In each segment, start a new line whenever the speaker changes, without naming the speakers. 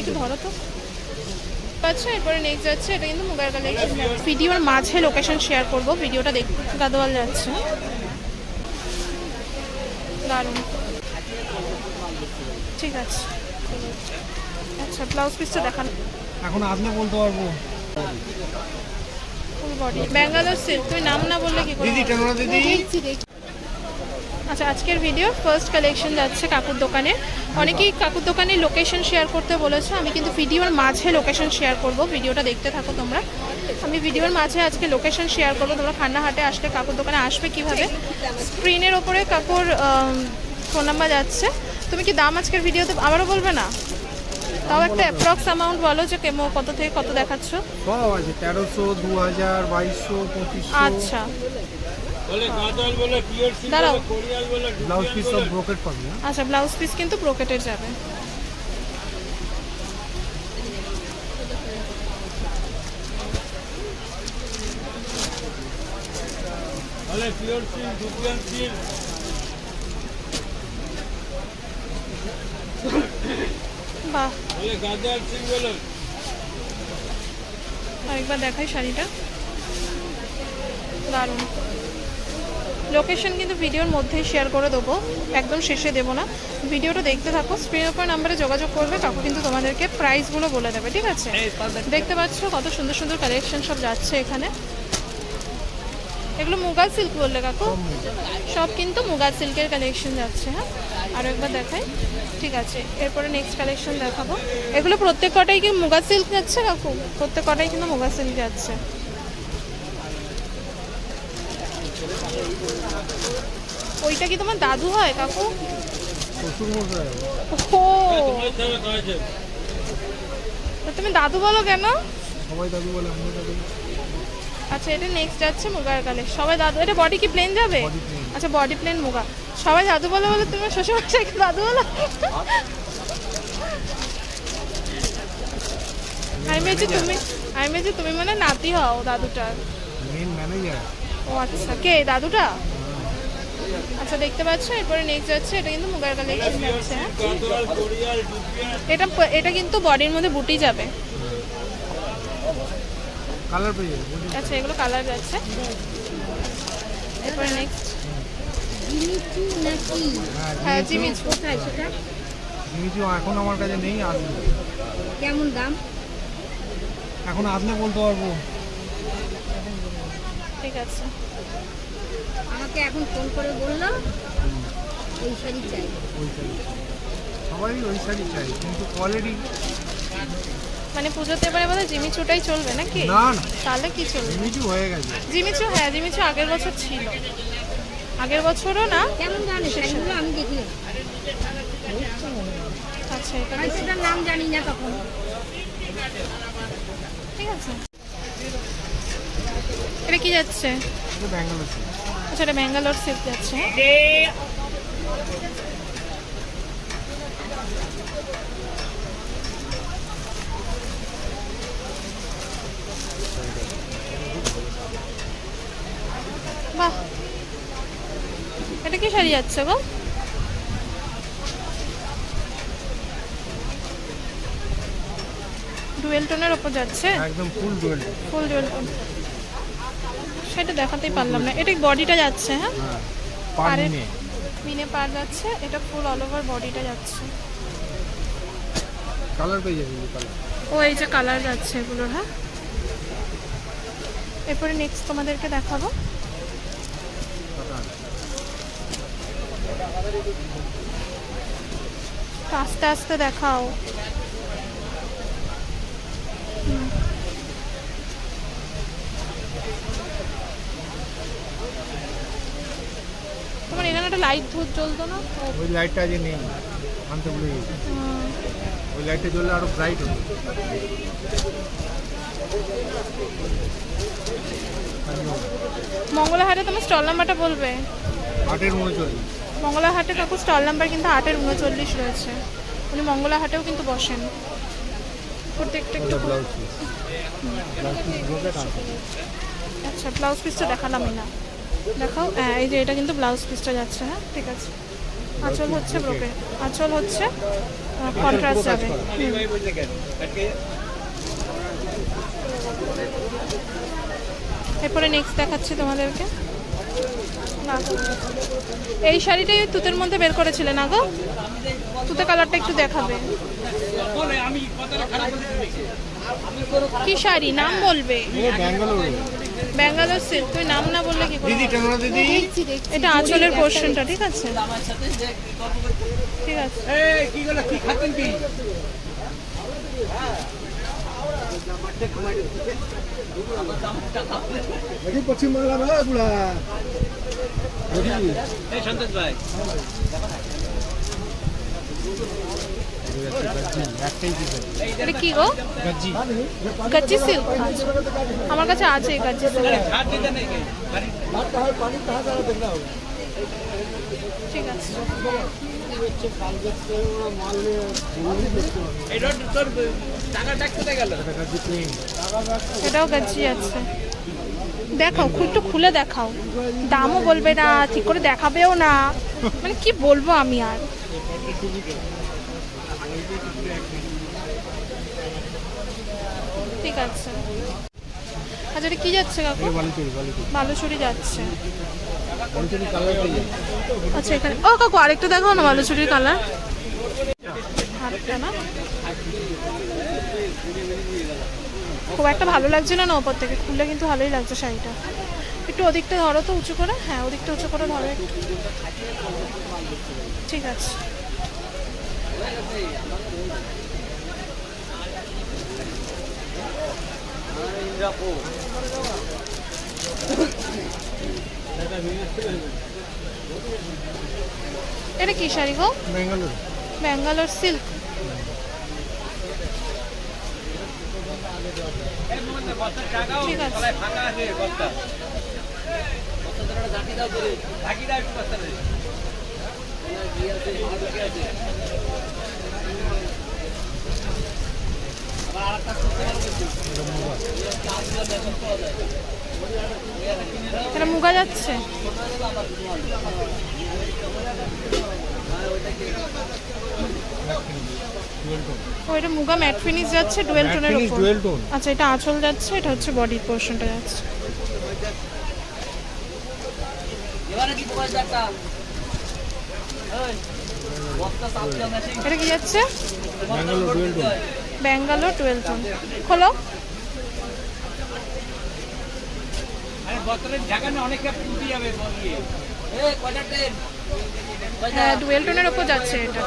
একটু ধরো তো। আচ্ছা এরপরে নেক্সট যাচ্ছে এটা কিন্তু মুগার কালেকশন ভিডিওর মাঝে লোকেশন শেয়ার করব ভিডিওটা দেখ গাদোয়াল যাচ্ছে। দারুণ। ঠিক আছে। আচ্ছা ব্লাউজ পিসটা দেখান।
এখন আসলে বলতে পারব।
ফুল বডি ব্যাঙ্গালোর সিল্ক তুমি নাম না বললে কি করে
দিদি? টেনোরা দিদি।
আচ্ছা আজকের ভিডিও ফার্স্ট কালেকশন যাচ্ছে কাকুর দোকানে। অনেকেই কাকুর দোকানে লোকেশন শেয়ার করতে বলেছে আমি কিন্তু ভিডিওর মাঝে লোকেশন শেয়ার করব। ভিডিওটা দেখতে থাকো তোমরা। আমি ভিডিওর মাঝে আজকে লোকেশন শেয়ার করব। তোমরা খান্নাহাটে আসলে কাকুর দোকানে আসবে কীভাবে? স্ক্রিনের ওপরে কাকুর ফোন নাম্বার যাচ্ছে। তুমি কি দাম আজকের ভিডিওতে আবারও বলবে না? তাও একটা অ্যাপ্রক্স অ্যামাউন্ট বলো যে কেমো কত থেকে কত দেখাচ্ছ?
সব আছে তেরোশো দু হাজার বাইশশো
আচ্ছা। দাঁড়াও।
ব্লাউজ পিস সব ব্রোকেট পাবি
আচ্ছা ব্লাউজ পিস কিন্তু ব্রোকেটের যাবে।
পিওর
বাহ।
বলে।
আরেকবার দেখাই শাড়িটা। দারুণ। লোকেশন কিন্তু ভিডিওর মধ্যেই শেয়ার করে দেবো। একদম শেষে দেবো না। ভিডিওটা দেখতে থাকো স্ক্রিন ওপর নাম্বারে যোগাযোগ করবে কাকু কিন্তু তোমাদেরকে প্রাইসগুলো বলে দেবে ঠিক আছে? দেখতে পাচ্ছ কত সুন্দর সুন্দর কালেকশন সব যাচ্ছে এখানে। এগুলো মুগা সিল্ক বললে কাকু? সব কিন্তু মুগা সিল্কের কালেকশন যাচ্ছে হ্যাঁ? আরও একবার দেখাই। ঠিক আছে এরপরে নেক্সট কালেকশন দেখাবো। এগুলো প্রত্যেক কটাই কি মুগা সিল্ক যাচ্ছে কাকু? প্রত্যেক কটাই কিন্তু মুগা সিল্ক যাচ্ছে। ওইটা কি তোমার দাদু হয় কাকু? ও তুমি দাদু বলো কেন?
সবাই দাদু বলে আমরা দাদু
আচ্ছা এটা নেক্সট যাচ্ছে মুগার কালে। সবাই দাদু এটা বডি কি প্লেন যাবে? আচ্ছা বডি প্লেন মুগা। সবাই দাদু বলে বলে তুমি শ্বশুর মশাইকে দাদু বলো। আমি ভেবেছি তুমি আমি ভেবেছি তুমি মানে নাতি হও দাদুটার।
মেন ম্যানেজার
ও আচ্ছা কে দাদুটা? আচ্ছা দেখতে পাচ্ছ? এরপরে নেক্সট যাচ্ছে এটা কিন্তু মুগার কালেকশন যাচ্ছে। হ্যাঁ এটা এটা কিন্তু বডির মধ্যে বুটি যাবে।
কালার পেয়ে
আচ্ছা এগুলো কালার যাচ্ছে। এরপরে নেক্সট
হ্যাঁ
হ্যাঁ জিমিচ।
কোথায় সেটা?
জিমিচু এখন আমার কাছে নেই আসবে
কেমন দাম?
এখন আসলে বলতে পারব।
ঠিক আছে।
আমাকে এখন ফোন করে বলল ওই শাড়ি চাই।
ওই শাড়ি সবাই ওই শাড়ি চাই কিন্তু কোয়ালিটি
মানে পুজোতে এবারে বোধহয় জিমিচুটাই চলবে নাকি?
না না।
তাহলে কি চলবে?
জিমিচু হয়ে গেছে।
জিমিচু হ্যাঁ জিমিচু আগের বছর ছিল। আগের বছরও না?
কেমন দামে শাড়িগুলো আমি দেখি
আচ্ছা এটা
এটার নাম জানি না তখন।
ঠিক আছে। এটা কি যাচ্ছে?
ব্যাঙ্গালোর
আচ্ছা এটা ব্যাঙ্গালোর সিল্ক যাচ্ছে? বাহ। এটা কি শাড়ি যাচ্ছে গো? ডুয়েল টোনের ওপর যাচ্ছে?
একদম full dual
full dual tone. সেটা দেখাতেই পারলাম না। এটা বডিটা যাচ্ছে হ্যাঁ?
হ্যাঁ পানিনে
মিনে পার যাচ্ছে এটা ফুল অল ওভার বডিটা যাচ্ছে।
কালার পেয়ে যাবে কালার
ও এই যে কালার যাচ্ছে এগুলোর হ্যাঁ? এরপরে নেক্সট তোমাদেরকে দেখাবো। আস্তে আস্তে দেখাও। হুম। তোমার এখানে একটা লাইট ধূপ জ্বলতো না?
ওই লাইটটা আজ নেই আনতে ভুলে গেছি। ওই লাইটটা জ্বললে আরও ব্রাইট হবে।
মঙ্গলাহাটে তোমার স্টল নাম্বারটা বলবে?
আটের উনচল্লিশ।
মঙ্গলাহাটে কাকু স্টল নাম্বার কিন্তু আটের উনচল্লিশ রয়েছে। উনি মঙ্গলাহাটেও কিন্তু বসেন। প্রত্যেকটা একটু
ব্লাউজ পিস ব্লাউজ পিস
আচ্ছা দেখালামই না। দেখাও। হ্যাঁ এই যে এটা কিন্তু ব্লাউজ পিসটা যাচ্ছে হ্যাঁ ঠিক আছে। আঁচল হচ্ছে ব্রোকে, আঁচল হচ্ছে কন্ট্রাস্ট যাবে। এরপরে নেক্সট দেখাচ্ছি তোমাদেরকে। না, এই শাড়িটাই তুতের মধ্যে বের করেছিলে না গো? তুতে কালারটা একটু দেখাবে। কি শাড়ি? নাম বলবে।
ব্যাঙ্গালোর
সিল্ক তুই নাম না বললে কি করে
দিদি। কেন দিদি
এটা আঁচলের পোর্শনটা ঠিক আছে? ঠিক আছে।
দেখি পশ্চিম বাংলা না গুলা একটাই দিবে
এটা কি গো?
গাজি
সিল্ক আমার কাছে আছে সিল্ক ঠিক আছে। এটাও দেখাও খুব একটু খুলে দেখাও। দামও বলবে না ঠিক করে দেখাবেও না। মানে কি বলব আমি আর? ঠিক আছে। আচ্ছা এটা কি যাচ্ছে কাকু?
বালিচুরি
যাচ্ছে। আচ্ছা এখানে ও কাকু আরেকটু দেখাও না বালুচুরির কালার হাতটা না? খুব একটা ভালো লাগছিল না ওপর থেকে। খুললে কিন্তু ভালোই লাগছে শাড়িটা। একটু ওদিকটা ধরো তো উঁচু করে। হ্যাঁ ওদিকটা উঁচু করে ধরো একটু। ঠিক আছে। এটা কি শাড়ি গো?
ব্যাঙ্গালোর
ব্যাঙ্গালোর সিল্ক ঠিক আছে। এটা মুগা যাচ্ছে। ও এটা মুগা ম্যাট ফিনিশ যাচ্ছে ডুয়েল টোনের উপর আচ্ছা এটা আঁচল যাচ্ছে এটা হচ্ছে বডির পোর্শনটা যাচ্ছে। এটা কি যাচ্ছে?
Bangalore
twelve tone. খোলো। হ্যাঁ ডুয়েল ওপর যাচ্ছে এটা।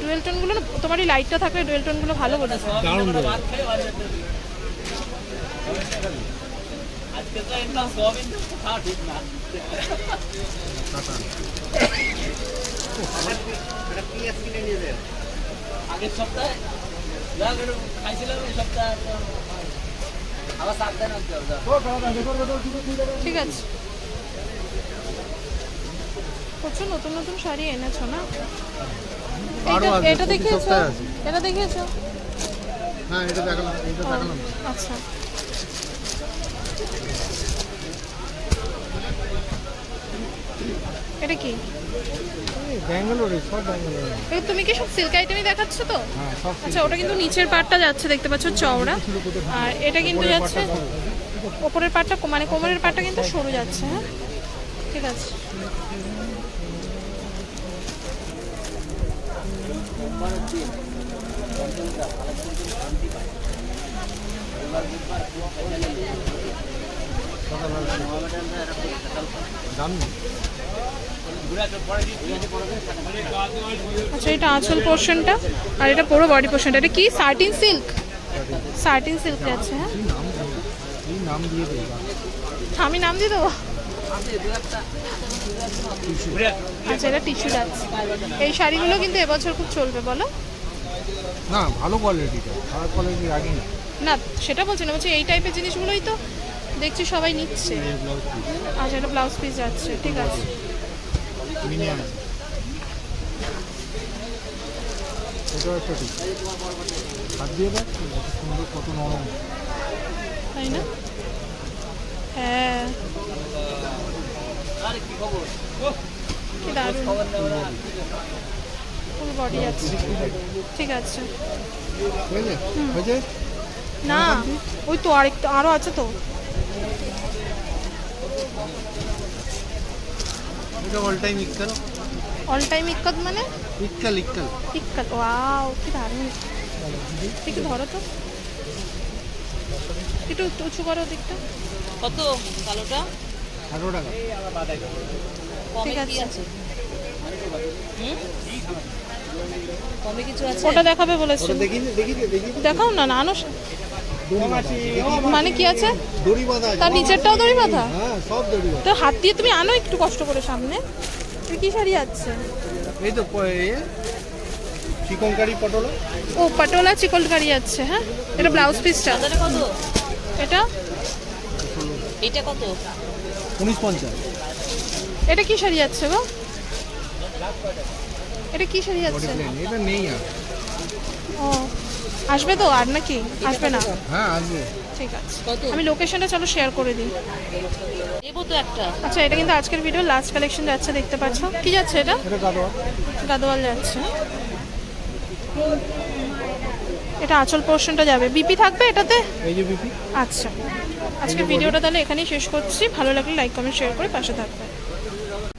ডুয়েল না তোমার এই লাইটটা থাকলে ডুয়েল টোনগুলো ভালো বোঝা যায়
দারুণ দেবে টাটা
আগের সপ্তাহে? খাইছিলাম এই সপ্তাহে একদম আবার সাবধান আনতে হবে
ঠিক আছে। প্রচুর নতুন নতুন শাড়ি এনেছো না? এটা দেখিয়েছো? এটা দেখিয়েছো?
হ্যাঁ এটা দেখালাম এটা দেখালাম।
আচ্ছা। এটা কি?
ব্যাঙ্গালোরে সব ব্যাঙ্গালোরে।
এগুলো তুমি কি সব সিল্ক আইটেমই দেখাচ্ছ তো?
হ্যাঁ সব
আচ্ছা ওটা কিন্তু নিচের পাটটা যাচ্ছে দেখতে পাচ্ছ চওড়া। আর এটা কিন্তু যাচ্ছে ওপরের পাটটা মানে কোমরের পাটটা কিন্তু সরু যাচ্ছে হ্যাঁ? ঠিক আছে। আচ্ছা এটা আঁচল পোর্শনটা আর এটা পুরো বডি পোর্শনটা। এটা কি? সার্টিন সিল্ক সার্টিন সিল্ক যাচ্ছে হ্যাঁ? আমি নাম দিয়ে দেবো। আচ্ছা এটা টিস্যু যাচ্ছে এই শাড়িগুলো কিন্তু এবছর খুব চলবে বলো।
না ভালো কোয়ালিটিটা খারাপ কোয়ালিটি রাখি না।
না সেটা বলছি না বলছি এই টাইপের জিনিসগুলোই তো দেখছি সবাই নিচ্ছে। আচ্ছা এটা ব্লাউজ পিস যাচ্ছে ঠিক আছে।
একটা
তাই না? হ্যাঁ।
আর কি খবর
কি দারুণ। ফুল বডি আছে। ঠিক আছে। না ওই তো আরেকটা আরও আছে তো।
এটা অল টাইম ইক্কাল
অল টাইম ইক্কত মানে?
ইক্কাল ইক্কাল
ইক্কত ওয়াও কি দারুণ। একটু ধরো তো। একটু উঁচু করো দিকটা।
কত? কালোটা?
আঠারো টাকা।
ঠিক আছে।
আছে? কমে কিছু আছে?
ওটা দেখাবে বলেছে
দেখি দেখি দেখি
দেখাও না না আনো মানে কি আছে?
দড়ি বাঁধা
তার নিচেরটাও দড়ি বাঁধা
হ্যাঁ সব দড়ি
তো হাত দিয়ে তুমি আনো একটু কষ্ট করে সামনে। তুই কি শাড়ি আছে?
এই তো চিকনকারি পটল।
ও পটোলা চিকলকারি আছে হ্যাঁ? এটা ব্লাউজ পিসটা।
কত?
এটা?
এটা কত?
উনিশ পঞ্চাশ।
এটা কি শাড়ি আছে গো? এটা কি শাড়ি আছে?
এটা নেই আর।
ও। আসবে তো আর নাকি? আসবে না?
হ্যাঁ আসবে।
ঠিক আছে। আমি লোকেশনটা চলো শেয়ার করে দিই।
দেবো তো একটা।
আচ্ছা এটা কিন্তু আজকের ভিডিও লাস্ট কালেকশন যাচ্ছে দেখতে পাচ্ছ? কি যাচ্ছে এটা? গাদোয়াল। যাচ্ছে। এটা আঁচল পোর্শনটা যাবে। বিপি থাকবে এটাতে?
এই যে বিপি
আচ্ছা। আজকে ভিডিওটা তাহলে এখানেই শেষ করছি। ভালো লাগলে লাইক কমেন্ট শেয়ার করে পাশে থাকবে।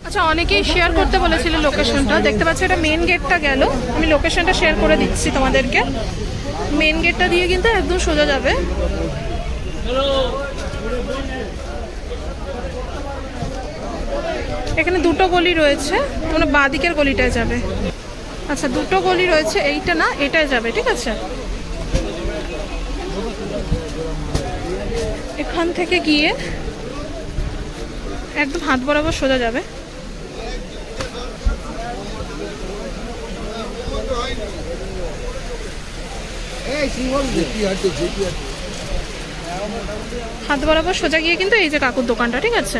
আচ্ছা অনেকেই শেয়ার করতে বলেছিল লোকেশনটা দেখতে পাচ্ছ এটা মেন গেটটা গেল। আমি লোকেশনটা শেয়ার করে দিচ্ছি তোমাদেরকে। মেন গেটটা দিয়ে কিন্তু একদম সোজা যাবে। এখানে দুটো গলি রয়েছে তোমরা বাঁ দিকের গলিটায় যাবে। আচ্ছা দুটো গলি রয়েছে, এইটা না এটাই যাবে, ঠিক আছে? এখান থেকে গিয়ে একদম হাত বরাবর সোজা যাবে
এই কি বল জেপি হাটে জেপি হাটে
হাত বরাবর সোজা গিয়ে কিন্তু এই যে কাকুর দোকানটা ঠিক আছে?